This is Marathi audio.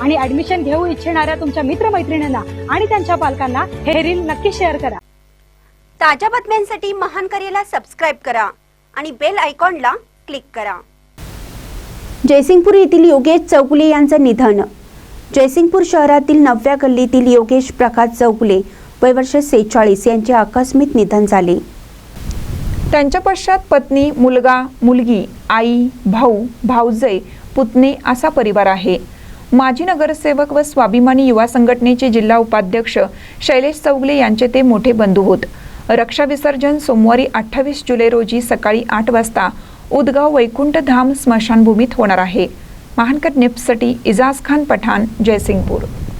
आणि ऍडमिशन घेऊ इच्छिणाऱ्या तुमच्या मित्रमैत्रिणींना आणि त्यांच्या पालकांना हे रील नक्की शेअर करा. ताज्या बातम्यांसाठी महान करेला सबस्क्राईब करा आणि बेल आयकॉनला क्लिक करा. जयसिंगपूर येथील योगेश चौगुले यांचं निधन. जयसिंगपूर शहरातील नवव्या गल्लीतील योगेश प्रकाश चौगुले वय वर्ष सेहेचाळीस यांचे आकस्मिक निधन झाले. त्यांच्या पश्चात पत्नी मुलगा मुलगी आई भाऊ भाऊजय पुतणे असा परिवार आहे. माजी नगरसेवक व स्वाभिमानी युवा संघटनेचे जिल्हा उपाध्यक्ष शैलेश चौगले यांचे ते मोठे बंधू होत. रक्षा विसर्जन सोमवारी अठ्ठावीस जुलै रोजी सकाळी आठ वाजता उदगाव वैकुंठ धाम स्मशानभूमीत होणार आहे. महानकर निप्ससाठी इजाज खान पठाण जयसिंगपूर.